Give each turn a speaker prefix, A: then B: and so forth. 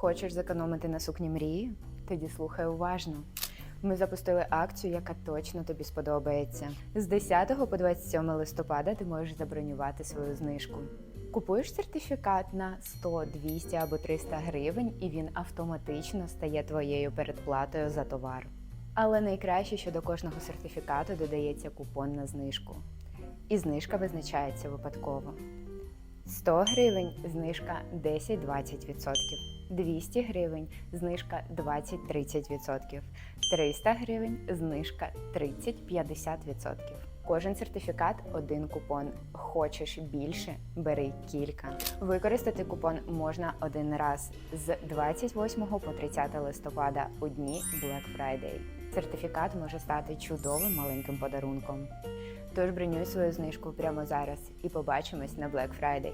A: Хочеш зекономити на сукні мрії? Тоді слухай уважно. Ми запустили акцію, яка точно тобі сподобається. З 10 по 27 листопада ти можеш забронювати свою знижку. Купуєш сертифікат на 100, 200 або 300 гривень, і він автоматично стає твоєю передплатою за товар. Але найкраще, що до кожного сертифікату додається купон на знижку. І знижка визначається випадково. 100 гривень знижка 10-20%, 200 гривень знижка 20-30%, 300 гривень знижка 30-50%. Кожен сертифікат один купон. Хочеш більше, бери кілька. Використати купон можна один раз з 28 по 30 листопада у дні Black Friday. Сертифікат може стати чудовим маленьким подарунком. Тож бронюй свою знижку прямо зараз і побачимось на Black Friday.